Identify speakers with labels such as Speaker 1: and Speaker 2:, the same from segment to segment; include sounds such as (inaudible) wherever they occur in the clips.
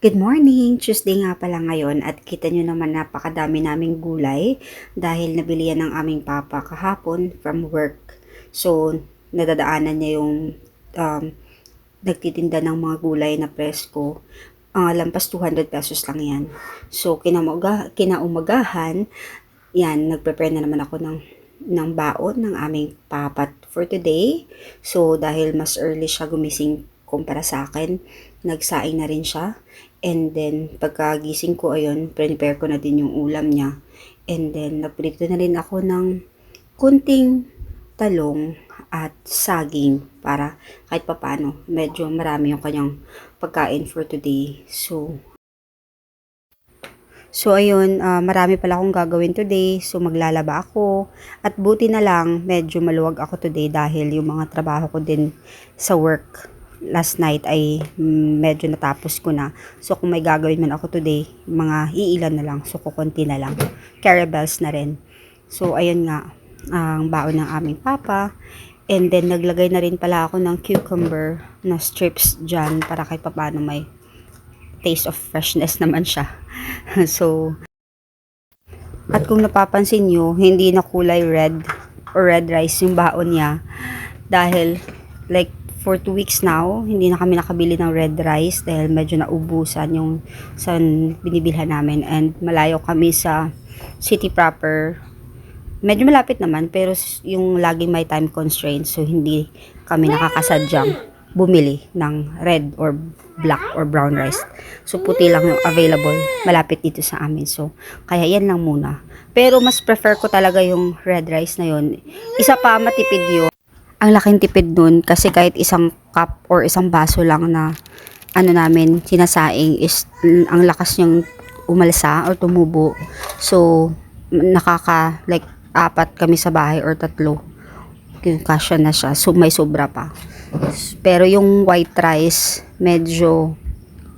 Speaker 1: Good morning! Tuesday nga pala ngayon at kita nyo naman napakadami naming gulay dahil nabili yan ng aming papa kahapon from work. So, nadadaanan niya yung um, nagtitinda ng mga gulay na presko. Ang lampas 200 pesos lang yan. So, kinaumaga, kinaumagahan, yan, nagprepare na naman ako ng, ng baon ng aming papat for today. So, dahil mas early siya gumising kumpara sa akin, nagsaing na rin siya. And then, pagkagising ko, ayun, prepare ko na din yung ulam niya. And then, naprito na rin ako ng kunting talong at saging para kahit papano, medyo marami yung kanyang pagkain for today. So, So, ayun, ah, marami pala akong gagawin today. So, maglalaba ako. At buti na lang, medyo maluwag ako today dahil yung mga trabaho ko din sa work last night ay medyo natapos ko na. So, kung may gagawin man ako today, mga iilan na lang. So, kukunti na lang. Caramels na rin. So, ayun nga, ang baon ng aming papa. And then, naglagay na rin pala ako ng cucumber na strips dyan para kahit papano may taste of freshness naman siya. (laughs) so, at kung napapansin nyo, hindi na kulay red or red rice yung baon niya. Dahil, like, for two weeks now, hindi na kami nakabili ng red rice dahil medyo naubusan yung sa binibilhan namin. And malayo kami sa city proper. Medyo malapit naman, pero yung laging may time constraint. So, hindi kami nakakasadyang bumili ng red or black or brown rice. So, puti lang yung available malapit dito sa amin. So, kaya yan lang muna. Pero mas prefer ko talaga yung red rice na yun. Isa pa, matipid yun. Ang laking tipid nun kasi kahit isang cup or isang baso lang na ano namin sinasaing is ang lakas niyang umalsa or tumubo. So, nakaka like apat kami sa bahay or tatlo. Kasya na siya. So, may sobra pa. Pero yung white rice, medyo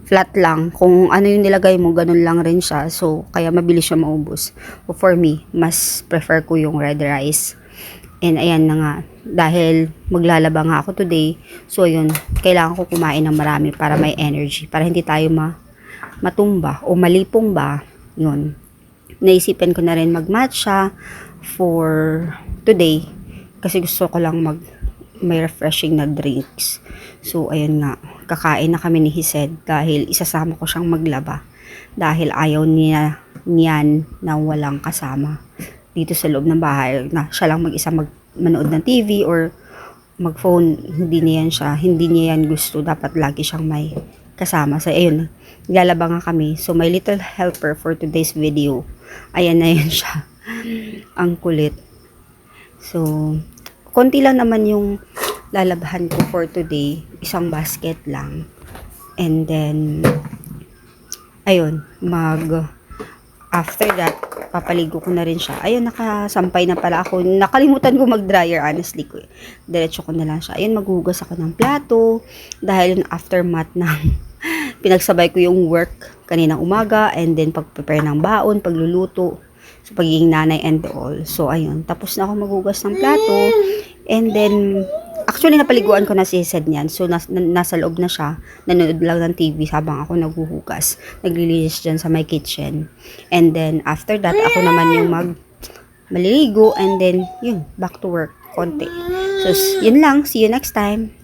Speaker 1: flat lang. Kung ano yung nilagay mo, ganun lang rin siya. So, kaya mabilis siya maubos. For me, mas prefer ko yung red rice. And ayan na nga, dahil maglalaba nga ako today, so yun, kailangan ko kumain ng marami para may energy, para hindi tayo ma matumba o malipong ba, yun. Naisipan ko na rin magmatcha for today, kasi gusto ko lang mag may refreshing na drinks. So, ayun nga, kakain na kami ni Hised dahil isasama ko siyang maglaba. Dahil ayaw niya niyan na walang kasama dito sa loob ng bahay na siya lang mag-isa mag manood ng TV or mag-phone, hindi niya yan siya, hindi niya yan gusto, dapat lagi siyang may kasama. So, ayun, lalaba nga kami. So, my little helper for today's video, ayan na yun siya. (laughs) Ang kulit. So, konti lang naman yung lalabahan ko for today. Isang basket lang. And then, ayun, mag, after that, papaligo ko na rin siya. Ayun, nakasampay na pala ako. Nakalimutan ko mag-dryer, honestly ko. Diretso ko na lang siya. Ayun, maghugas ako ng plato. Dahil yung aftermath ng (laughs) pinagsabay ko yung work kaninang umaga and then pag-prepare ng baon, pagluluto. So, pagiging nanay and all. So, ayun. Tapos na ako maghugas ng plato. And then, actually, napaliguan ko na si Sed niyan. So, nas, na- nasa loob na siya. Nanonood lang ng TV habang ako naghuhugas. Naglilinis dyan sa my kitchen. And then, after that, ako naman yung mag maliligo. And then, yun, back to work. Konti. So, yun lang. See you next time.